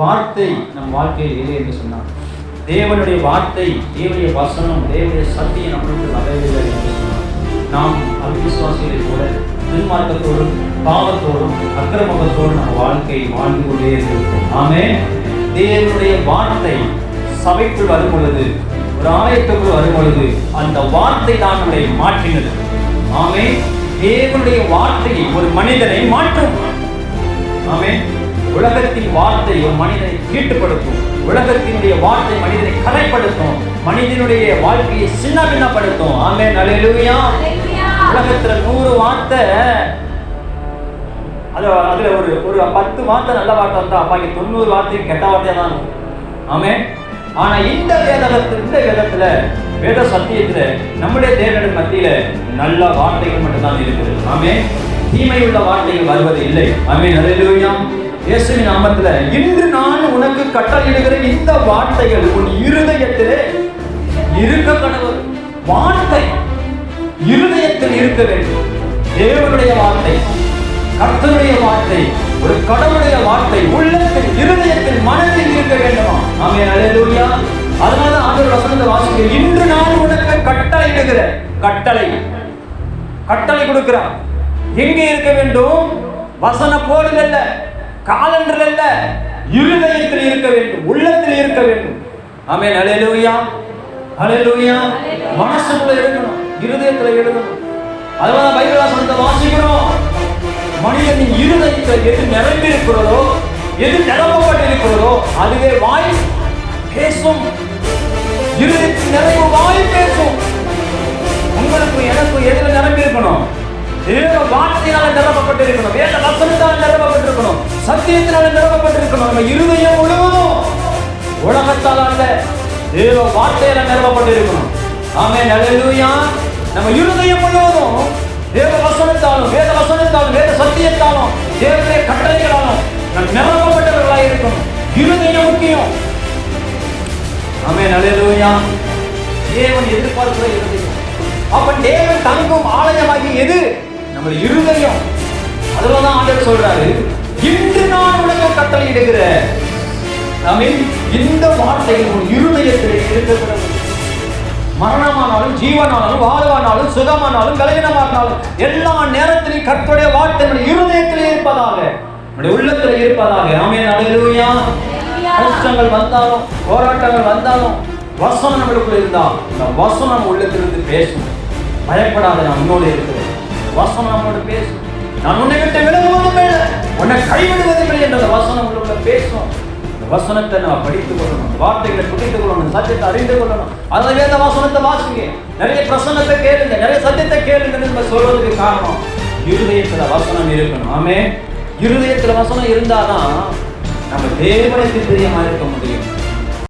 வார்த்தை நம் வாழ்க்கையில் இல்லை என்று சொன்னார். தேவனுடைய வார்த்தை தேவனுடைய வசனம் தேவனுடைய சத்தியம் நம்மளுக்கு வரவில்லை என்று சொன்னார். நாம் அவிசுவாசிகளை போல துன்மார்க்கத்தோடும் பாவத்தோடும் அக்கிரமத்தோடும் நம்ம வாழ்க்கை வாழ்ந்து கொண்டே இருக்கிறோம் ஆமே தேவனுடைய வார்த்தை சபைக்குள் வரும் பொழுது ஒரு ஆலயத்துக்குள் வரும் பொழுது அந்த வார்த்தை தான் நம்மளை மாற்றினது. ஆமே தேவனுடைய வார்த்தையை ஒரு மனிதனை மாற்றும். ஆமே உலகத்தின் வார்த்தை ஒரு மனிதனை தீட்டுப்படுத்தும் உலகத்தினுடைய வார்த்தை மனிதனை கரைப்படுத்தும். மனிதனுடைய வாழ்க்கையை சின்ன பின்னப்படுத்தும் ஆமே நலையிலுயா உலகத்துல நூறு வார்த்தை. அது அதுல ஒரு ஒரு பத்து வார்த்தை நல்ல வார்த்தை வந்தா பாக்கி தொண்ணூறு வார்த்தையும் கெட்ட வார்த்தையா தான். ஆமே ஆனா இந்த வேதகத்தில் இந்த வேதத்துல வேத சத்தியத்துல நம்முடைய தேவனின் மத்தியில நல்ல வார்த்தைகள் மட்டும்தான் இருக்குது. ஆமே தீமை உள்ள வார்த்தைகள் வருவது இல்லை. அமீன் நல்ல இயேசுவின் நாமத்துல இன்று நான் உனக்கு கட்டளையிடுகிற இந்த வார்த்தைகள் உன் இருதயத்திலே இருக்க கடவுள் வார்த்தை இருதயத்தில் இருக்க வேண்டும். தேவனுடைய வார்த்தை கர்த்தனுடைய வார்த்தை ஒரு கடவுளுடைய வார்த்தை உள்ளத்தில் இருதயத்தில் மனதில் இருக்க வேண்டுமா? ஆமே அல்லேலூயா அதனால ஆண்டவர் வசனத்தை வாசிக்க இன்று நான் உனக்கு கட்டளையிடுகிற கட்டளை. கட்டளை கொடுக்கிறான். எங்கே இருக்க வேண்டும்? வசன போர்டில் அல்ல காலண்டர் அல்ல இருதயத்தில் இருக்க வேண்டும் உள்ளத்தில் இருக்க வேண்டும். ஆமே அலையலூயா அலையலூயா மனசுக்குள்ள எழுதணும் இருதயத்தில் எழுதணும். அதனால பைபிள் வசனத்தை வாசிக்கிறோம். மனிதனின் இருதயத்தில் எது நிரம்பியிருக்கிறதோ எது நிரம்பப்பட்டிருக்கிறதோ அதுவே வாய் பேசும். இருதயத்தின் நிறைவு வாய் பேசும். சத்தியத்தினால நிரப்பப்பட்டு இருக்கணும் நம்ம இருதயம் முழுவதும் உலகத்தால் அல்ல தேவ வார்த்தையில நிரப்பப்பட்டு இருக்கணும் ஆமே நல்லூயா நம்ம இருதயம் முழுவதும் தேவ வசனத்தாலும் வேத வசனத்தாலும் வேத சத்தியத்தாலும் தேவனுடைய கட்டளைகளாலும் நம் நிரப்பப்பட்டவர்களாக இருக்கணும். இருதயம் முக்கியம். ஆமே நல்லூயா தேவன் எதிர்பார்க்கிற இருதயம் அப்ப தேவன் தங்கும் ஆலயமாகி எது? நம்ம இருதயம். அதுலதான் ஆண்டவர் சொல்றாரு இன்று நான் உனக்கு கட்டளை இடுகிற ஆமென் இந்த வார்த்தைகள் உன் இருதயத்தில் இருக்கிறது மரணமானாலும் ஜீவனானாலும் வாழ்வானாலும் சுகமானாலும் கலையினமானாலும் எல்லா நேரத்திலும் கர்த்தருடைய வார்த்தை நம்முடைய இருதயத்தில் இருப்பதாக நம்முடைய உள்ளத்தில் இருப்பதாக. ஆமென். அல்லேலூயா. கஷ்டங்கள் வந்தாலும் போராட்டங்கள் வந்தாலும் வசனம் நம்மளுக்குள்ள இருந்தா இந்த வசனம் உள்ளத்திலிருந்து பேசும். பயப்படாத நான் உன்னோடு இருக்கிறேன். வசனம் நம்மோடு பேசும். நான் உன்னை விட்டு உன்னை கைவிடுவதில்லை என்ற வசனம் உள்ள பேசும். இந்த வசனத்தை நான் படித்துக் கொள்ளணும். வார்த்தைகளை புரிந்து கொள்ளணும். சத்தியத்தை அறிந்து கொள்ளணும். அதுவே அந்த வசனத்தை வாசிங்க. நிறைய பிரசனத்தை கேளுங்க. நிறைய சத்தியத்தை கேளுங்கன்னு நம்ம சொல்றதுக்கு காரணம் இருதயத்துல வசனம் இருக்கணும். ஆமே இருதயத்துல வசனம் இருந்தாதான் நம்ம தேவனுக்கு பிரியமா இருக்க முடியும்.